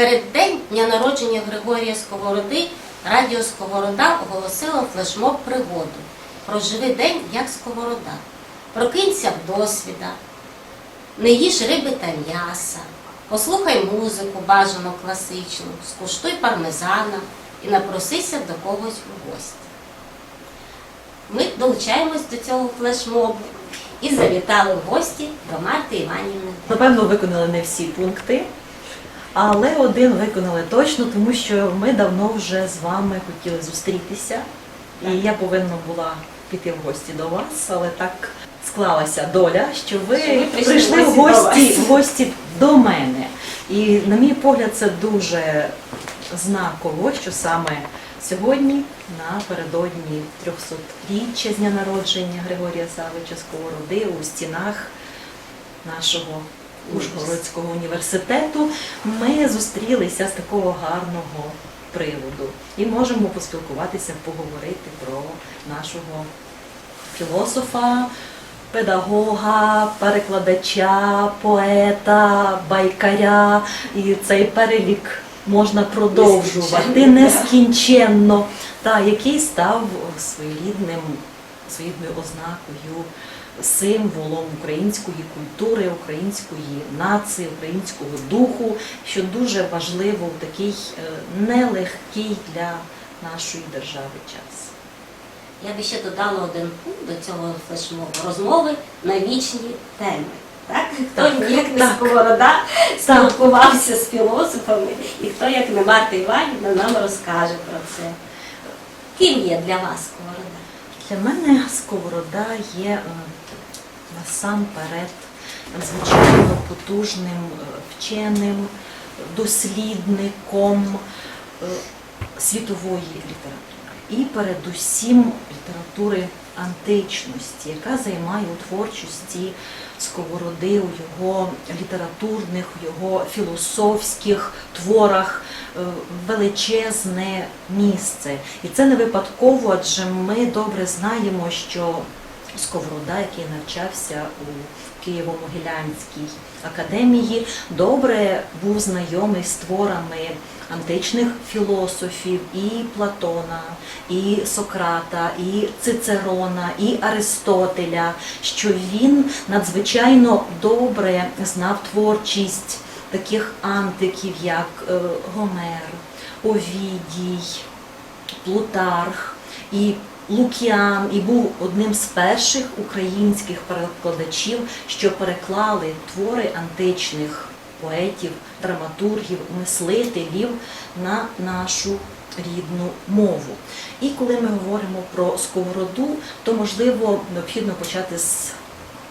переддень дня народження Григорія Сковороди радіо Сковорода оголосило флешмоб пригоду. Проживи день як Сковорода. Прокинься в досвіда, не їж риби та м'яса, послухай музику, бажано класичну, скуштуй пармезана і напросися до когось у гості. Ми долучаємось до цього флешмобу і завітали в гості до Марти Іванівни. Напевно, виконали не всі пункти, але один виконали точно, тому що ми давно вже з вами хотіли зустрітися. І я повинна була піти в гості до вас, але так склалася доля, що ви, прийшли в гості, в гості до мене. І на мій погляд, це дуже знаково, що саме сьогодні, напередодні 300-річчя з дня народження Григорія Савича Сковороди у стінах нашого Ужгородського університету, ми зустрілися з такого гарного приводу і можемо поспілкуватися, поговорити про нашого філософа, педагога, перекладача, поета, байкаря. І цей перелік можна продовжувати Нескінченно. та який став своєрідним, своєрідною ознакою, символом української культури, української нації, українського духу, що дуже важливо в такий е, нелегкий для нашої держави час. Я би ще додала один пункт до цього флешмобу розмови на вічні теми. Так? Хто Так, як не. Сковорода спілкувався з філософами, і хто як не Марта Іванівна нам розкаже про це. Ким є для вас Сковорода? Для мене сковорода є е, насамперед надзвичайно потужним е, вченим, дослідником е, світової літератури. І передусім літератури античності, яка займає у творчості сковороди, у його літературних, у його філософських творах е, величезне місце. І це не випадково, адже ми добре знаємо, що Сковорода, який навчався у Києво-Могилянській академії, добре був знайомий з творами античних філософів і Платона, і Сократа, і Цицерона, і Аристотеля, що він надзвичайно добре знав творчість таких антиків, як е, Гомер, Овідій, Плутарх і Лукіан, і був одним з перших українських перекладачів, що переклали твори античних поетів, драматургів, мислителів на нашу рідну мову. І коли ми говоримо про сковороду, то можливо необхідно почати з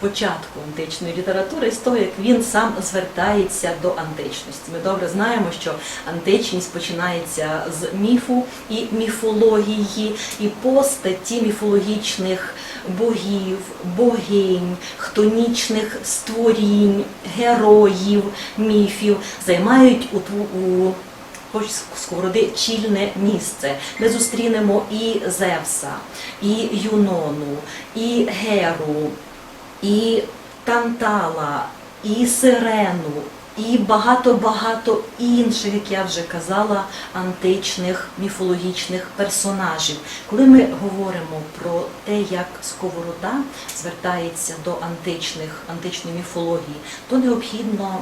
початку античної літератури, з того, як він сам звертається до античності. Ми добре знаємо, що античність починається з міфу і міфології, і постаті міфологічних богів, богинь, хтонічних створінь, героїв, міфів займають у, сковороди чільне місце. Ми зустрінемо і Зевса, і Юнону, і Геру, і Тантала, і Сирену, і багато-багато інших, як я вже казала, античних міфологічних персонажів. Коли ми говоримо про те, як Сковорода звертається до античних, античної міфології, то необхідно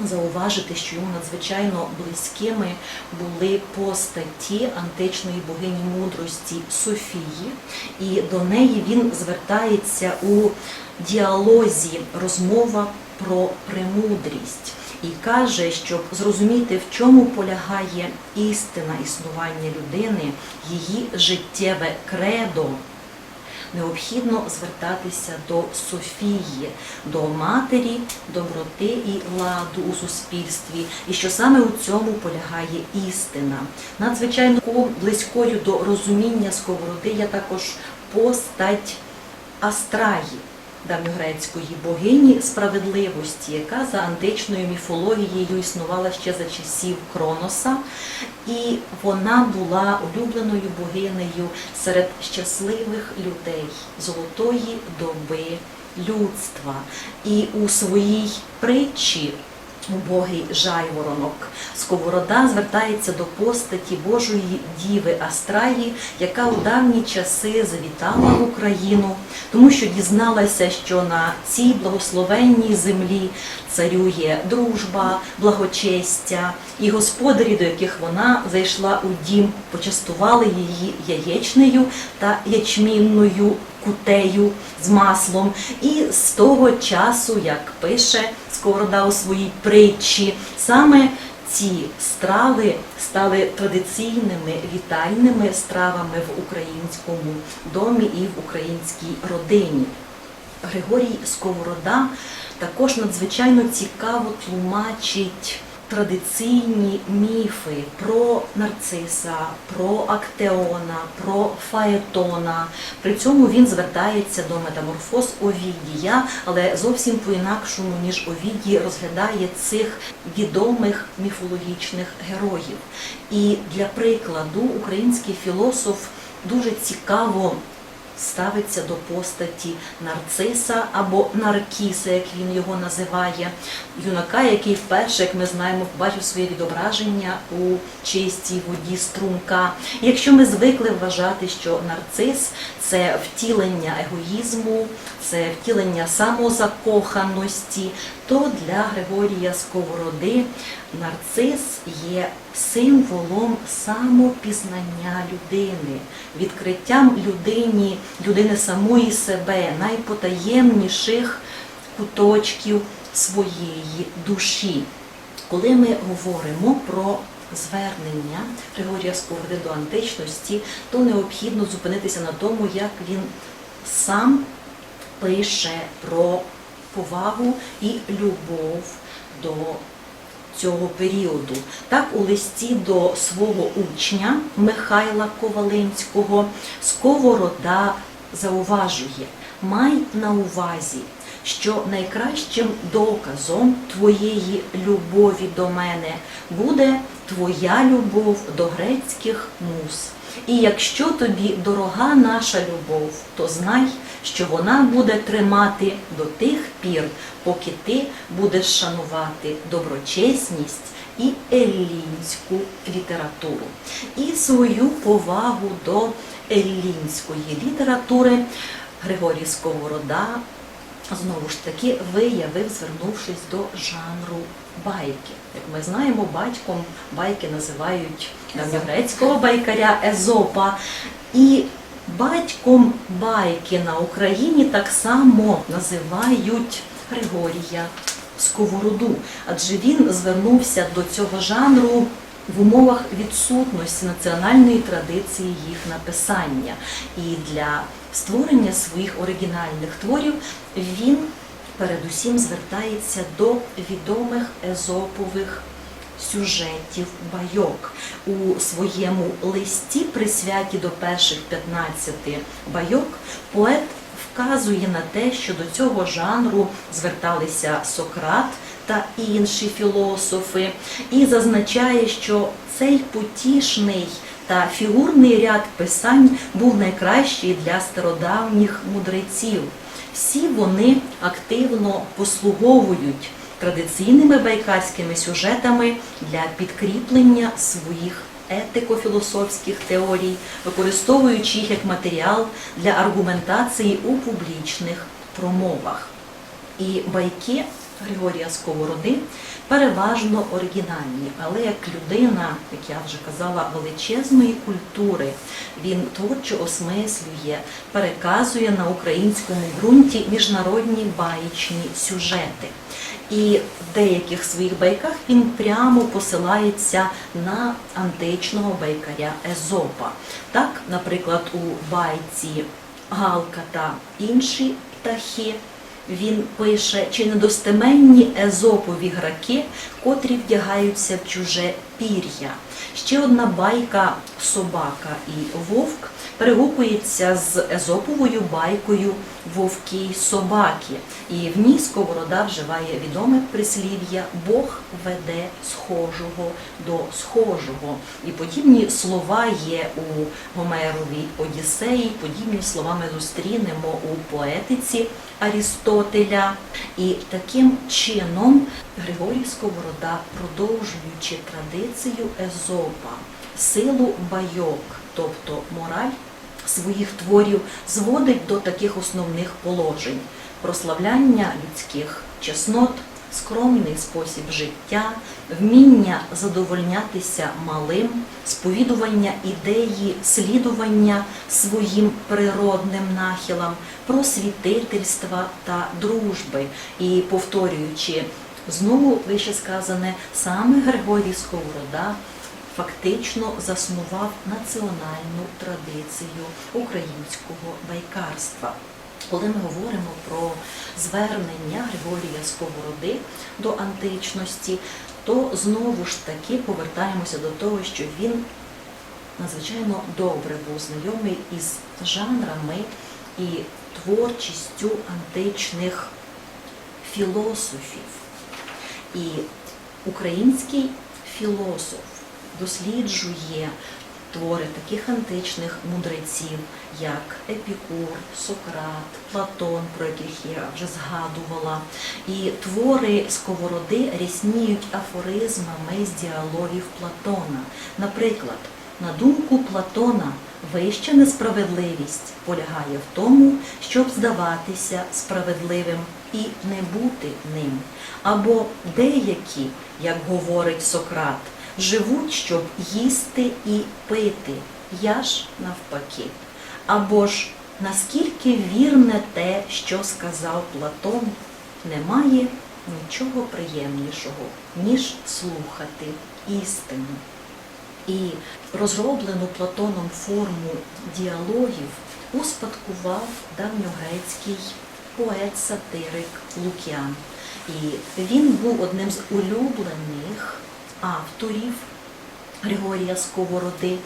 зауважити, що йому надзвичайно близькими були постаті античної богині мудрості Софії, і до неї він звертається у діалозі розмова про премудрість. І каже, щоб зрозуміти, в чому полягає істина існування людини, її життєве кредо, необхідно звертатися до Софії, до матері, доброти і ладу у суспільстві, і що саме у цьому полягає істина. Надзвичайно близькою до розуміння сковороди є також постать Астраї. Давньогрецької богині справедливості, яка за античною міфологією існувала ще за часів Кроноса, і вона була улюбленою богинею серед щасливих людей золотої доби людства. І у своїй притчі убогий жайворонок. Сковорода звертається до постаті Божої Діви Астраї, яка у давні часи завітала в Україну, тому що дізналася, що на цій благословенній землі царює дружба, благочестя, і господарі, до яких вона зайшла у дім, почастували її яєчнею та ячмінною кутею з маслом. І з того часу, як пише Сковорода у своїй притчі, саме ці страви стали традиційними вітальними стравами в українському домі і в українській родині. Григорій Сковорода також надзвичайно цікаво тлумачить традиційні міфи про нарциса, про актеона, про фаетона. При цьому він звертається до метаморфоз Овідія, але зовсім по-інакшому, ніж Овідій розглядає цих відомих міфологічних героїв. І для прикладу український філософ дуже цікаво ставиться до постаті нарциса або наркіса, як він його називає, юнака, який вперше, як ми знаємо, побачив своє відображення у чистій воді струмка. Якщо ми звикли вважати, що нарцис це втілення егоїзму, це втілення самозакоханості, то для Григорія Сковороди нарцис є символом самопізнання людини, відкриттям людині, людини самої себе, найпотаємніших куточків своєї душі. Коли ми говоримо про звернення Григорія Сковороди до античності, то необхідно зупинитися на тому, як він сам пише про повагу і любов до цього періоду. Так, у листі до свого учня Михайла Ковалинського Сковорода зауважує: май на увазі, що найкращим доказом твоєї любові до мене буде твоя любов до грецьких муз. І якщо тобі дорога наша любов, то знай, що вона буде тримати до тих пір, поки ти будеш шанувати доброчесність і еллінську літературу. І свою повагу до еллінської літератури Григорій Сковорода знову ж таки виявив, звернувшись до жанру байки. Як ми знаємо, батьком байки називають давньогрецького байкаря Езопа. І батьком байки на Україні так само називають Григорія Сковороду, адже він звернувся до цього жанру в умовах відсутності національної традиції їх написання. І для створення своїх оригінальних творів він передусім звертається до відомих езопових сюжетів байок. У своєму листі, присвяті до перших 15 байок, поет вказує на те, що до цього жанру зверталися Сократ та інші філософи, і зазначає, що цей потішний та фігурний ряд писань був найкращий для стародавніх мудреців. Всі вони активно послуговують традиційними байкарськими сюжетами для підкріплення своїх етико-філософських теорій, використовуючи їх як матеріал для аргументації у публічних промовах. І байки Григорія Сковороди переважно оригінальні, але як людина, як я вже казала, величезної культури, він творчо осмислює, переказує на українському ґрунті міжнародні баїчні сюжети. І в деяких своїх байках він прямо посилається на античного байкаря Езопа. Так, наприклад, у байці Галка та інші птахи він пише, чи недостеменні езопові граки, котрі вдягаються в чуже пір'я. Ще одна байка Собака і Вовк перегукується з езоповою байкою Вовки собаки. І в ній Сковорода вживає відоме прислів'я Бог веде схожого до схожого. І подібні слова є у Гомеровій Одіссеї, подібні слова ми зустрінемо у поетиці Арістотеля. І таким чином Григорій Сковорода, продовжуючи традицію Езопа, силу байок, тобто мораль своїх творів, зводить до таких основних положень: прославляння людських чеснот, скромний спосіб життя, вміння задовольнятися малим, сповідування ідеї, слідування своїм природним нахилам, просвітительства та дружби. І повторюючи знову вище сказане, саме Григорій Сковорода фактично заснував національну традицію українського байкарства. Коли ми говоримо про звернення Григорія Сковороди до античності, то знову ж таки повертаємося до того, що він надзвичайно добре був знайомий із жанрами і творчістю античних філософів. І український філософ досліджує твори таких античних мудреців, як Епікур, Сократ, Платон, про яких я вже згадувала. І твори сковороди рясніють афоризмами з діалогів Платона. Наприклад, на думку Платона, вища несправедливість полягає в тому, щоб здаватися справедливим і не бути ним. Або деякі, як говорить Сократ, живуть, щоб їсти і пити, я ж навпаки. Або ж наскільки вірне те, що сказав Платон, немає нічого приємнішого, ніж слухати істину. І розроблену Платоном форму діалогів успадкував давньогрецький поет-сатирик Лук'ян. І він був одним з улюблених авторів Григорія Сковороди.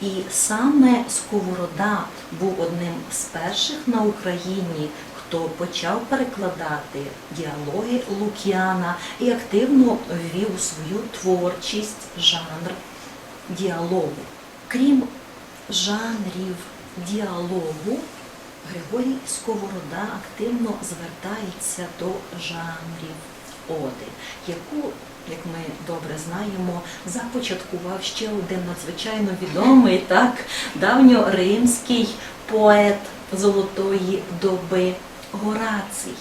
І саме Сковорода був одним з перших на Україні, хто почав перекладати діалоги Лук'яна і активно ввів у свою творчість жанр діалогу. Крім жанрів діалогу, Григорій Сковорода активно звертається до жанрів оди, яку, як ми добре знаємо, започаткував ще один надзвичайно відомий так давньоримський поет золотої доби Горацій.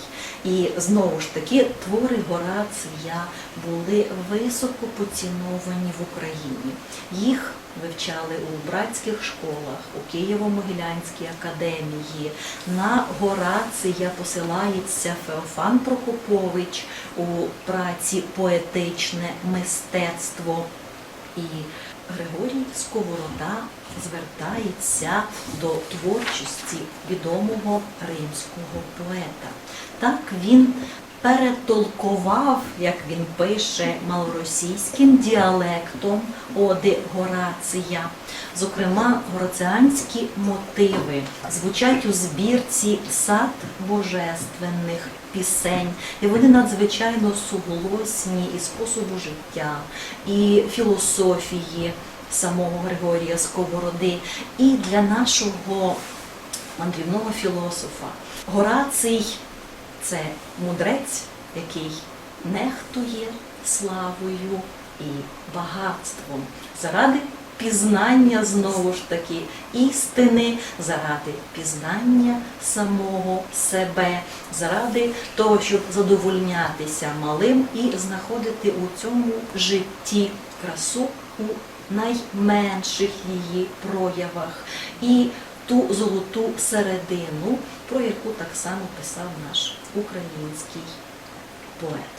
І знову ж таки твори Горація були високо поціновані в Україні. Їх вивчали у братських школах, у Києво-Могилянській академії. На Горація посилається Феофан Прокопович у праці Поетичне мистецтво. І Григорій Сковорода звертається до творчості відомого римського поета. Так він перетолкував, як він пише, малоросійським діалектом оди Горація. Зокрема, гораціанські мотиви звучать у збірці сад божественних пісень, і вони надзвичайно суголосні і способу життя, і філософії самого Григорія Сковороди, і для нашого мандрівного філософа. Гораций це мудрець, який нехтує славою і багатством заради пізнання знову ж таки істини, заради пізнання самого себе, заради того, щоб задовольнятися малим і знаходити у цьому житті красу у найменших її проявах. І ту золоту середину, про яку так само писав наш український поет.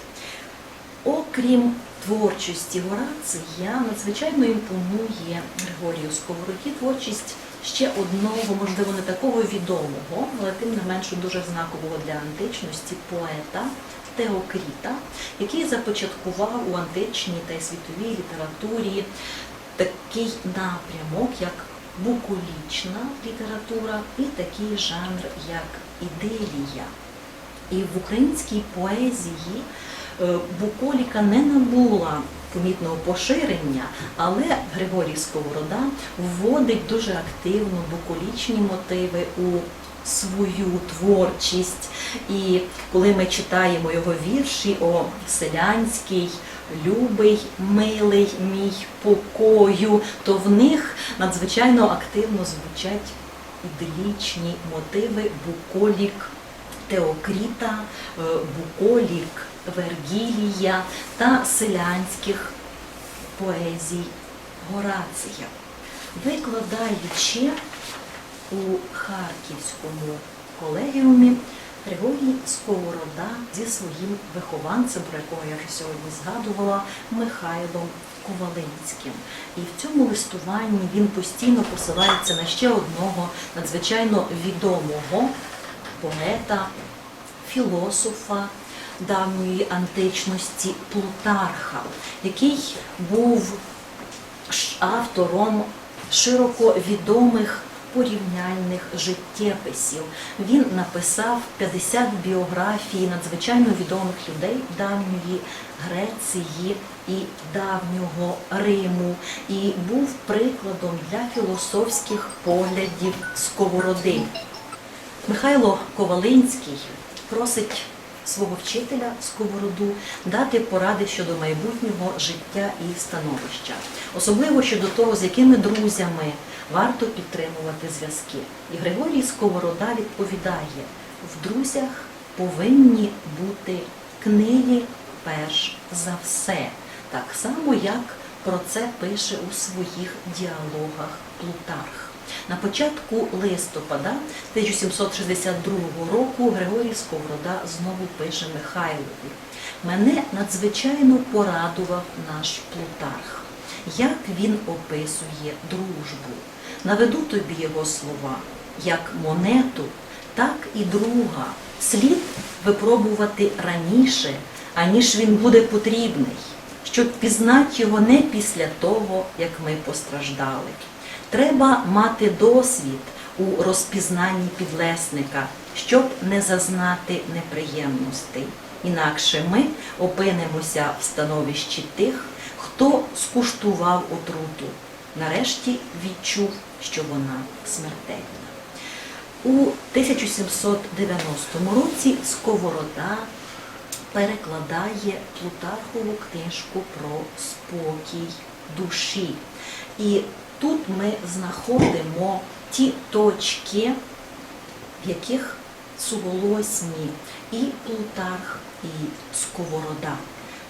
Окрім творчості Горація, надзвичайно імпонує Григорію Сковороді творчість ще одного, можливо, не такого відомого, але тим не менше дуже знакового для античності поета Теокріта, який започаткував у античній та й світовій літературі такий напрямок, як буколічна література і такий жанр, як іделія. І в українській поезії е, буколіка не набула помітного поширення, але Григорій Сковорода вводить дуже активно буколічні мотиви у свою творчість. І коли ми читаємо його вірші о селянський, любий, милий мій покою, то в них надзвичайно активно звучать іделічні мотиви буколік Теокріта, е, буколік Вергілія та селянських поезій Горація. Викладаючи у Харківському колегіумі Григорій Сковорода зі своїм вихованцем, про якого я вже сьогодні згадувала, Михайлом Ковалинським. І в цьому листуванні він постійно посилається на ще одного надзвичайно відомого поета, філософа давньої античності Плутарха, який був автором широко відомих порівняльних життєписів. Він написав 50 біографій надзвичайно відомих людей давньої Греції і давнього Риму, і був прикладом для філософських поглядів сковороди. Михайло Ковалинський просить свого вчителя Сковороду дати поради щодо майбутнього життя і становища, особливо щодо того, з якими друзями варто підтримувати зв'язки. І Григорій Сковорода відповідає: в друзях повинні бути книги перш за все, так само як про це пише у своїх діалогах Плутарх. На початку листопада 1762 року Григорій Сковорода знову пише Михайлові. Мене надзвичайно порадував наш Плутарх, як він описує дружбу. Наведу тобі його слова, як монету, так і друга. Слід випробувати раніше, аніж він буде потрібний, щоб пізнати його не після того, як ми постраждали. Треба мати досвід у розпізнанні підлесника, щоб не зазнати неприємностей. Інакше ми опинимося в становищі тих, хто скуштував отруту. Нарешті відчув, що вона смертельна. У 1790 році Сковорода перекладає Плутархову книжку про спокій душі. І тут ми знаходимо ті точки, в яких суголосні і Плутарх, і Сковорода.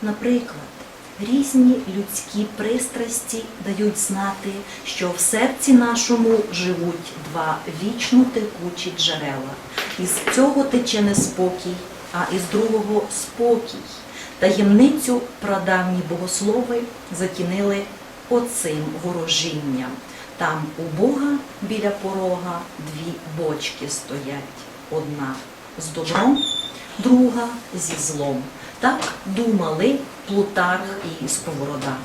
Наприклад, різні людські пристрасті дають знати, що в серці нашому живуть два вічно текучі джерела. Із цього тече неспокій, а із другого спокій. Таємницю прадавні богослови затінили оцим ворожінням. Там у Бога біля порога дві бочки стоять. Одна з добром, друга зі злом. Так думали Плутарх і Сковорода.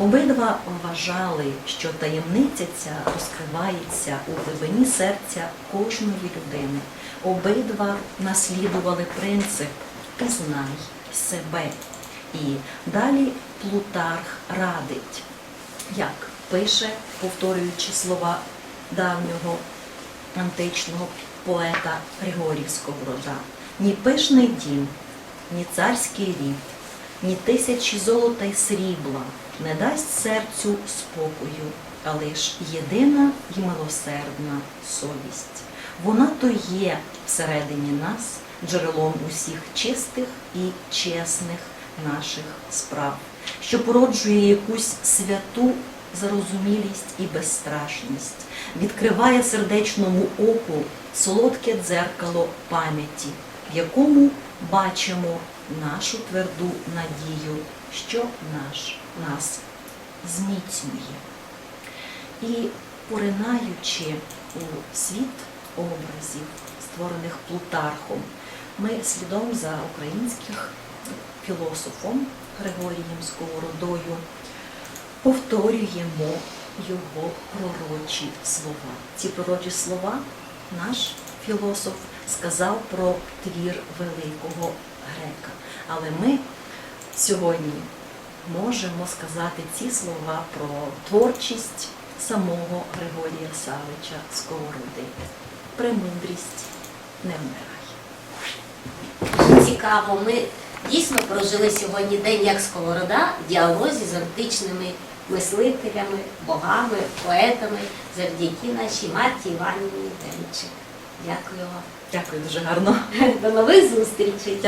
Обидва вважали, що таємниця ця розкривається у глибині серця кожної людини. Обидва наслідували принцип пізнай себе. І далі Плутарх радить, як пише, повторюючи слова давнього античного поета Григорій Сковорода. Ні пишний дім, ні царський рід, ні тисячі золота й срібла не дасть серцю спокою, а лиш єдина й милосердна совість. Вона то є всередині нас джерелом усіх чистих і чесних наших справ, що породжує якусь святу зарозумілість і безстрашність, відкриває сердечному оку солодке дзеркало пам'яті, в якому бачимо нашу тверду надію, що наш нас зміцнює. І поринаючи у світ образів, створених Плутархом, ми слідом за українських філософом Григорієм Сковородою повторюємо його пророчі слова. Ці пророчі слова наш філософ сказав про твір великого грека. Але ми сьогодні можемо сказати ці слова про творчість самого Григорія Савича Сковороди. Премудрість не вмирає. Цікаво. Ми дійсно прожили сьогодні день як сковорода в діалозі з античними мислителями, богами, поетами завдяки нашій Марті Іванівні Денчик. Дякую вам. Дякую дуже гарно. До нових зустрічей.